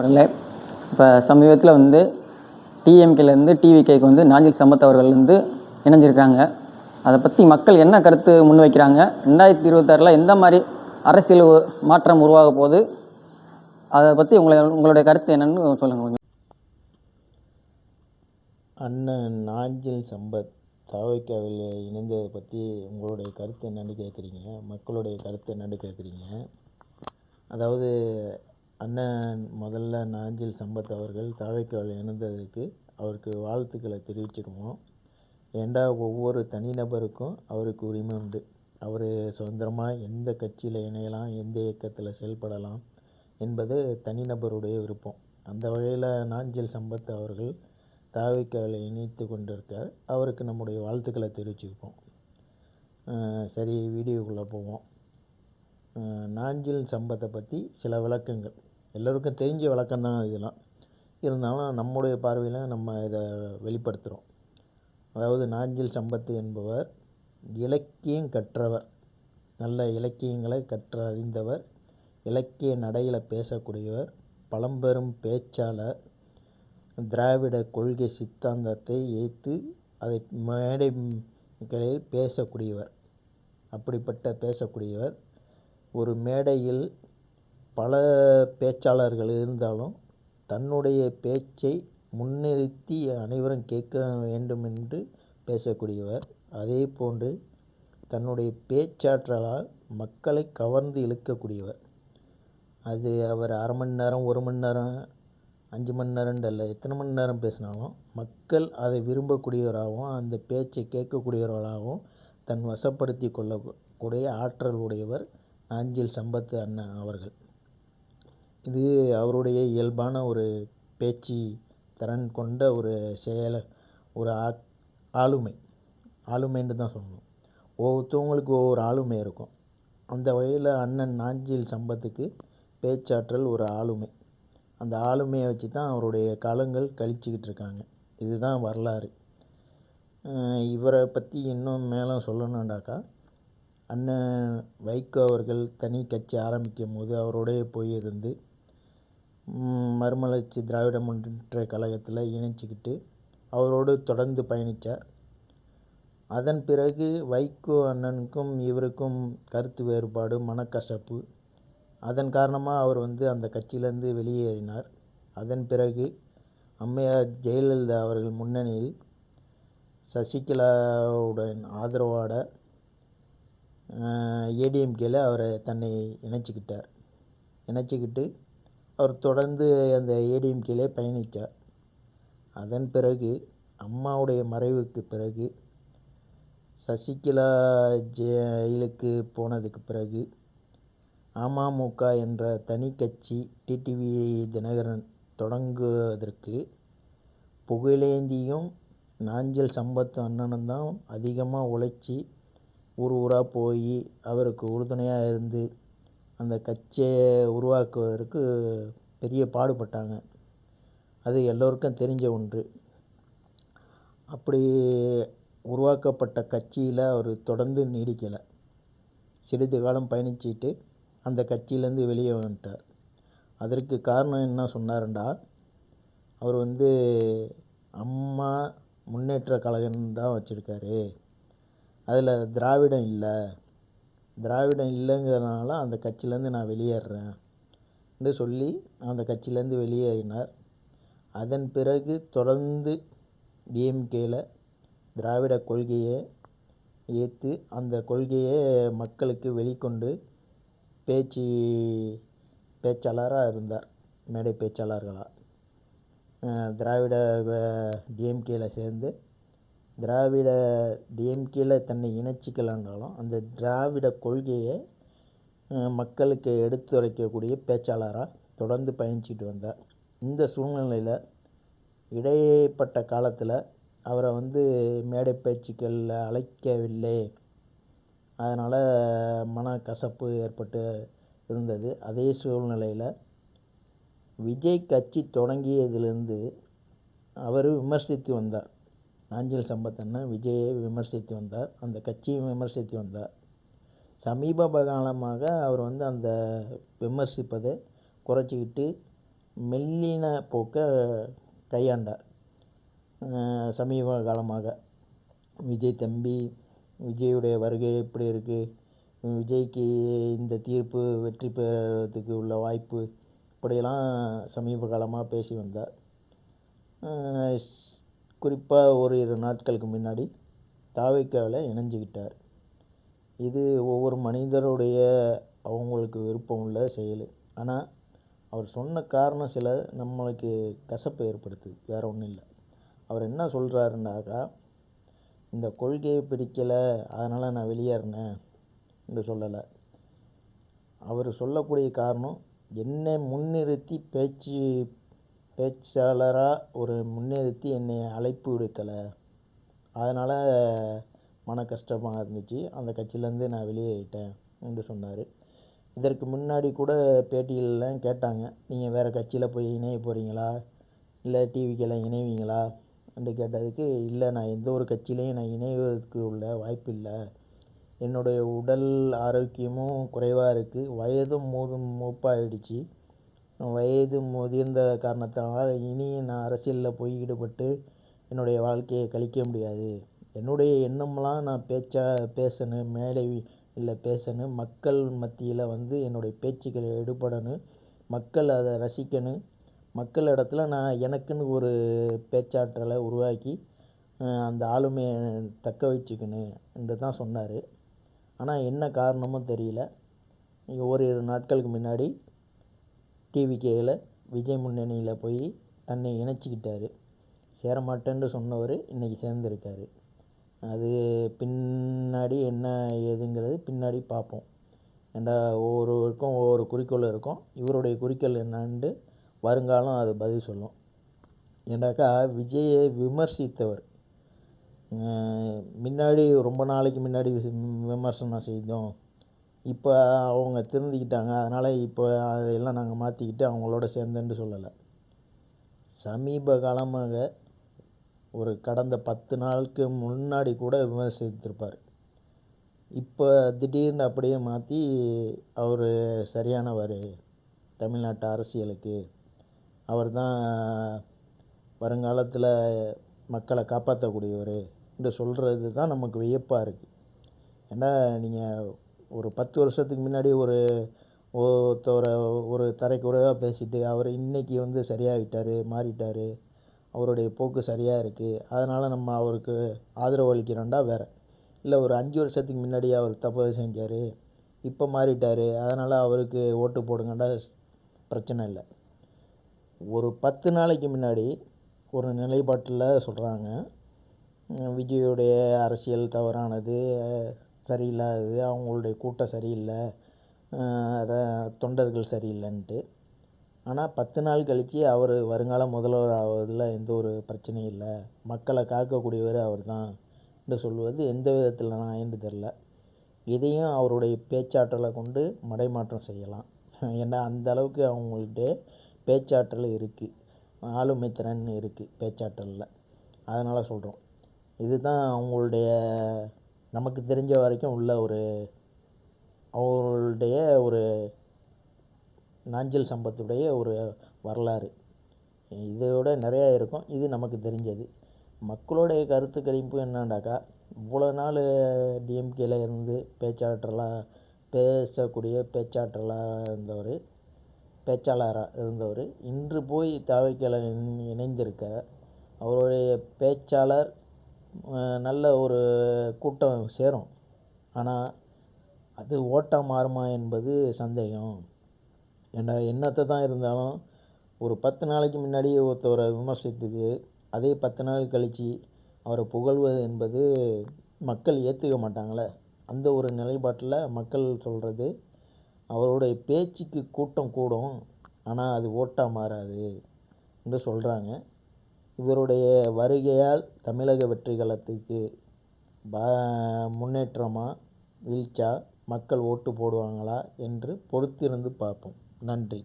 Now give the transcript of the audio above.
நண்பர்களே இப்போ சமீபத்தில் வந்து டிஎம்கேலேருந்து டிவிகேக்கு வந்து நாஞ்சில் சம்பத் அவர்கள் வந்து இணைஞ்சிருக்காங்க. அதை பற்றி மக்கள் என்ன கருத்து முன்வைக்கிறாங்க? ரெண்டாயிரத்தி இருபத்தாறில் எந்த மாதிரி அரசியல் மாற்றம் உருவாக போகுது? அதை பற்றி உங்களை உங்களுடைய கருத்து என்னன்னு சொல்லுங்கள் கொஞ்சம். அண்ணன் நாஞ்சில் சம்பத் தாவைக்காவில் இணைந்ததை பற்றி உங்களுடைய கருத்து என்னென்னு கேட்குறீங்க மக்களுடைய கருத்து என்னன்னு கேட்குறீங்க அதாவது அண்ணன் முதல்ல நாஞ்சில் சம்பத் அவர்கள் தாவைக்கால் இணைந்ததுக்கு அவருக்கு வாழ்த்துக்களை தெரிவிச்சுக்குவோம். ஏண்டா ஒவ்வொரு தனிநபருக்கும் அவருக்கு உரிமை உண்டு. அவர் சுதந்திரமாக எந்த கட்சியில் இணையலாம் எந்த இயக்கத்தில் செயல்படலாம் என்பது தனிநபருடைய விருப்பம். அந்த வகையில் நாஞ்சில் சம்பத் அவர்கள் தாவிக்காவில் இணைத்து கொண்டிருக்கார். அவருக்கு நம்முடைய வாழ்த்துக்களை தெரிவிச்சுப்போம் சரி வீடியோக்குள்ளே போவோம். நாஞ்சில் சம்பத்தை பற்றி சில விளக்கங்கள். எல்லோருக்கும் தெரிஞ்ச வழக்கம்தான் இதெல்லாம். இருந்தாலும் நம்முடைய பார்வையில் நம்ம இதை வெளிப்படுத்துகிறோம் அதாவது நாஞ்சில் சம்பத்து என்பவர் இலக்கியம் கற்றவர். நல்ல இலக்கியங்களை கற்ற அறிந்தவர் இலக்கிய நடையில் பேசக்கூடியவர் பழம்பெரும் பேச்சாளர் திராவிட கொள்கை சித்தாந்தத்தை ஏற்று அதை மேடைகளில் பேசக்கூடியவர். அப்படிப்பட்ட பேசக்கூடியவர். ஒரு மேடையில் பல பேச்சாளர்கள் இருந்தாலும் தன்னுடைய பேச்சை முன்னிறுத்தி அனைவரும் கேட்க வேண்டும் என்று பேசக்கூடியவர். அதே போன்று தன்னுடைய பேச்சாற்றலால் மக்களை கவர்ந்து இழுக்கக்கூடியவர். அது அவர் அரை மணி நேரம் ஒரு மணி நேரம் அஞ்சு மணி நேரம்னு எத்தனை மணி நேரம் பேசினாலும் மக்கள் அதை விரும்பக்கூடியவராகவும் அந்த பேச்சை கேட்கக்கூடியவர்களாகவும் தன் வசப்படுத்தி கொள்ளக்கூடிய ஆற்றல் உடையவர் நாஞ்சில் சம்பத் அண்ணன் அவர்கள். இது அவருடைய இயல்பான ஒரு பேச்சு திறன் கொண்ட ஒரு செயல ஒரு ஆ ஆளுமை. ஆளுமைன்னு தான் சொல்லணும். ஒவ்வொருத்தவங்களுக்கு ஒவ்வொரு ஆளுமை இருக்கும். அந்த வகையில் அண்ணன் நாஞ்சில் சம்பத்துக்கு பேச்சாற்றல் ஒரு ஆளுமை. அந்த ஆளுமையை வச்சு தான் அவருடைய காலங்கள் கழிச்சிக்கிட்டு இருக்காங்க. இதுதான் வரலாறு. இவரை பற்றி இன்னும் மேலே சொல்லணுண்டாக்கா அண்ணன் வைகோ அவர்கள் தனி கட்சி ஆரம்பிக்கும் போது அவரோடய போயிருந்து மறுமலர்ச்சி திராவிட முன்னேற்ற கழகத்தில் இணைச்சிக்கிட்டு அவரோடு தொடர்ந்து பயணித்தார் அதன் பிறகு வைகோ அண்ணனுக்கும் இவருக்கும் கருத்து வேறுபாடு மனக்கசப்பு. அதன் காரணமாக அவர் வந்து அந்த கட்சியிலேருந்து வெளியேறினார். அதன் பிறகு அம்மையார் ஜெயலலிதா அவர்கள் முன்னணியில் சசிகலாவுடன் ஆதரவோட ஏடிஎம்கேல அவரை தன்னை இணைச்சிக்கிட்டார். இணைச்சிக்கிட்டு அவர் தொடர்ந்து அந்த ஏடிஎம்கேலே பயணித்தார். அதன் பிறகு அம்மாவுடைய மறைவுக்கு பிறகு சசிகலா ஜெயிலுக்கு போனதுக்கு பிறகு அமமுக என்ற தனி கட்சி டிடிவி தினகரன் தொடங்குவதற்கு புகழேந்தியும் நாஞ்சல் சம்பத் அண்ணனும் தான் அதிகமாக உழைச்சி ஊர் ஊராக போய் அவருக்கு உறுதுணையாக இருந்து அந்த கட்சியை உருவாக்குவதற்கு பெரிய பாடுபட்டாங்க. அது எல்லோருக்கும் தெரிஞ்ச ஒன்று. அப்படி உருவாக்கப்பட்ட கட்சியில் அவர் தொடர்ந்து நீடிக்கலை. சிறிது காலம் பயணிச்சிட்டு அந்த கட்சியிலேருந்து வெளியே வந்துட்டார். அதற்கு காரணம் என்ன சொன்னாருண்டா? அவர் வந்து அம்மா முன்னேற்ற கழகம் தான் வச்சுருக்காரு. அதில் திராவிடம் இல்லை. திராவிடம் இல்லைங்கிறதுனால அந்த கட்சியிலேருந்து நான் வெளியேறுறேன் என்று சொல்லி அந்த கட்சியிலேருந்து வெளியேறினார். அதன் பிறகு தொடர்ந்து டிஎம்கேயில் திராவிட கொள்கையை ஏற்று அந்த கொள்கையை மக்களுக்கு வெளிக்கொண்டு பேச்சு பேச்சாளராக இருந்தார். மேடை பேச்சாளர்களாக திராவிட டிஎம்கேயில் சேர்ந்து திராவிட டிஎம்கேல தன்னை இணைச்சிக்கலான்னாலும் அந்த திராவிட கொள்கையை மக்களுக்கு எடுத்துரைக்கக்கூடிய பேச்சாளராக தொடர்ந்து பயணிச்சிட்டு வந்தார். இந்த சூழ்நிலையில் இடைப்பட்ட காலத்தில் அவரை வந்து மேடை பேச்சுக்களில் அழைக்கவில்லை. அதனால் மனக்கசப்பு ஏற்பட்டு இருந்தது. அதே சூழ்நிலையில் விஜய் கட்சி தொடங்கியதிலிருந்து அவர் விமர்சித்து வந்தார். நாஞ்சில் சம்பத் அண்ணன் விஜயை விமர்சித்து வந்தார். அந்த கட்சியை விமர்சித்து வந்தார். சமீப காலமாக அவர் வந்து அந்த விமர்சிப்பதை குறைச்சிக்கிட்டு மெல்லின போக்கை கையாண்டார். சமீப காலமாக விஜய் தம்பி விஜயுடைய வருகை எப்படி இருக்குது விஜய்க்கு இந்த தீர்ப்பு வெற்றி பெறத்துக்கு உள்ள வாய்ப்பு இப்படியெல்லாம் சமீப காலமாக பேசி வந்தார். குறிப்பாக ஒரு இரு நாட்களுக்கு முன்னாடி தாவைக்காவில் இணைஞ்சிக்கிட்டார். இது ஒவ்வொரு மனிதருடைய அவங்களுக்கு விருப்பம் உள்ள செயல். ஆனால் அவர் சொன்ன காரணம் சில நம்மளுக்கு கசப்பை ஏற்படுத்துது. வேறு ஒன்றும் இல்லை. அவர் என்ன சொல்கிறாருனாக்கா இந்த கொள்கையை பிடிக்கலை அதனால் நான் வெளியேறினேன் என்று சொல்லலை. அவர் சொல்லக்கூடிய காரணம் என்னை முன்னிறுத்தி பேச்சு பேச்சாளராக ஒரு முன்னிறுத்தி என்னை அழைப்பு விடுக்கலை அதனால் மன கஷ்டமாக இருந்துச்சு. அந்த கட்சியிலேருந்து நான் வெளியேறிட்டேன் என்று சொன்னார். இதற்கு முன்னாடி கூட பேட்டியிலலாம் கேட்டாங்க. நீங்கள் வேறு கட்சியில் போய் இணைய போகிறீங்களா இல்லை டிவிக்கெல்லாம் இணைவீங்களா? என்று கேட்டதுக்கு இல்லை நான் எந்த ஒரு கட்சியிலையும் நான் இணைவதற்கு உள்ள வாய்ப்பு இல்லை. என்னுடைய உடல் ஆரோக்கியமும் குறைவாக இருக்குது வயதும் மூதும் மூப்பாகிடுச்சு வயது முதிர்ந்த காரணத்தினால் இனி நான் அரசியலில் போய் ஈடுபட்டு என்னுடைய வாழ்க்கையை கழிக்க முடியாது. என்னுடைய எண்ணம்லாம் நான் பேச்சா பேசணும் மேடை இல்லை பேசணும் மக்கள் மத்தியில் வந்து என்னுடைய பேச்சுக்கள் எடுபடணும் மக்கள் அதை ரசிக்கணும் மக்கள் இடத்துல நான் எனக்குன்னு ஒரு பேச்சாற்றலை உருவாக்கி அந்த ஆளுமையை தக்க வச்சுக்கணும் என்று தான் சொன்னார். ஆனால் என்ன காரணமும் தெரியல. ஓரிரு நாட்களுக்கு முன்னாடி டிவிகேயில் விஜய் முன்னணியில் போய் தன்னை இணைச்சிக்கிட்டாரு. சேரமாட்டேன்னு சொன்னவர் இன்றைக்கி சேர்ந்துருக்காரு. அது பின்னாடி என்ன ஏதுங்கிறது பின்னாடி பார்ப்போம் ஏண்டா ஒவ்வொருவருக்கும் ஒவ்வொரு குறிக்கோள் இருக்கும். இவருடைய குறிக்கோள் என்னான்ட்டு வருங்காலம் அது பதில் சொல்லும். ஏண்டாக்கா விஜயை விமர்சித்தவர். முன்னாடி ரொம்ப நாளைக்கு முன்னாடி வி- விமர்சனம் செய்தோம். இப்போ அவங்க திருந்திக்கிட்டாங்க அதனால் இப்போ அதையெல்லாம் நாங்கள் மாற்றிக்கிட்டு அவங்களோட சேர்ந்தேன்னு சொல்லலை. சமீப காலமாக ஒரு கடந்த பத்து நாளுக்கு முன்னாடி கூட விமர்சித்திருப்பார். இப்போ திடீர்னு அப்படியே மாற்றி அவர் சரியானவர் தமிழ்நாட்டு அரசியலுக்கு. அவர் தான் வருங்காலத்தில் மக்களை காப்பாற்றக்கூடியவர் என்று சொல்கிறது தான் நமக்கு வியப்பாக இருக்குது ஏன்னா நீங்கள் ஒரு பத்து வருஷத்துக்கு முன்னாடி ஒரு ஒருத்தவரை ஒரு தரைக்குறைவாக பேசிட்டு அவர் இன்றைக்கி வந்து சரியாகிட்டார் மாறிட்டார். அவருடைய போக்கு சரியாக இருக்குது அதனால் நம்ம அவருக்கு ஆதரவு அளிக்கிறோண்டா வேறு. இல்லை ஒரு அஞ்சு வருஷத்துக்கு முன்னாடி அவர் தப்பு செஞ்சார். இப்போ மாறிட்டார். அதனால் அவருக்கு ஓட்டு போடுங்கண்டா பிரச்சனை இல்லை. ஒரு பத்து நாளைக்கு முன்னாடி ஒரு நிலைப்பாட்டில் சொல்கிறாங்க விஜயுடைய அரசியல் தவறானது சரியில்லாதது அவங்களுடைய கூட்டம் சரியில்லை அதை தொண்டர்கள் சரியில்லைன்ட்டு. ஆனால் பத்து நாள் கழித்து அவர் வருங்கால முதல்வர் ஆவதில் எந்த ஒரு பிரச்சனையும் இல்லை. மக்களை காக்கக்கூடியவர் அவர் தான் என்று சொல்வது எந்த விதத்தில் நான் என்று தெரில இதையும் அவருடைய பேச்சாற்றலை கொண்டு மடைமாற்றம் செய்யலாம். ஏன்னா அந்த அளவுக்கு அவங்கள்ட்ட பேச்சாற்றல் இருக்குது ஆளுமை திறன் இருக்குது பேச்சாற்றலில். அதனால் சொல்கிறோம் இதுதான் அவங்களுடைய நமக்கு தெரிஞ்ச வரைக்கும் உள்ள ஒரு அவர்களுடைய ஒரு நாஞ்சில் சம்பத்துடைய ஒரு வரலாறு. இதோட நிறையா இருக்கும். இது நமக்கு தெரிஞ்சது. மக்களுடைய கருத்து கணிப்பு என்னண்டாக்கா இவ்வளோ நாள் டிஎம்கேல இருந்து பேச்சாற்றலாக பேசக்கூடிய பேச்சாற்றலாக இருந்தவர் பேச்சாளராக இருந்தவர் இன்று போய் தாவைக்கலை இணைந்திருக்க அவருடைய பேச்சாளர் நல்ல ஒரு கூட்டம் சேரும். ஆனால் அது ஓட்டாக மாறுமா என்பது சந்தேகம். ஏன்னா என்னத்தை தான் இருந்தாலும் ஒரு பத்து நாளைக்கு முன்னாடி ஒருத்தவரை விமர்சித்தது அதே பத்து நாள் கழித்து அவரை புகழ்வது என்பது மக்கள் ஏற்றுக்க மாட்டாங்களே. அந்த ஒரு நிலைப்பாட்டில் மக்கள் சொல்கிறது அவருடைய பேச்சுக்கு கூட்டம் கூடும் ஆனால் அது ஓட்டாக மாறாது என்று சொல்கிறாங்க இவருடைய வருகையால் தமிழக வெற்றி களத்துக்கு பா முன்னேற்றமா வீழ்ச்சா மக்கள் ஓட்டு போடுவாங்களா என்று பொறுத்திருந்து பார்ப்போம். நன்றி.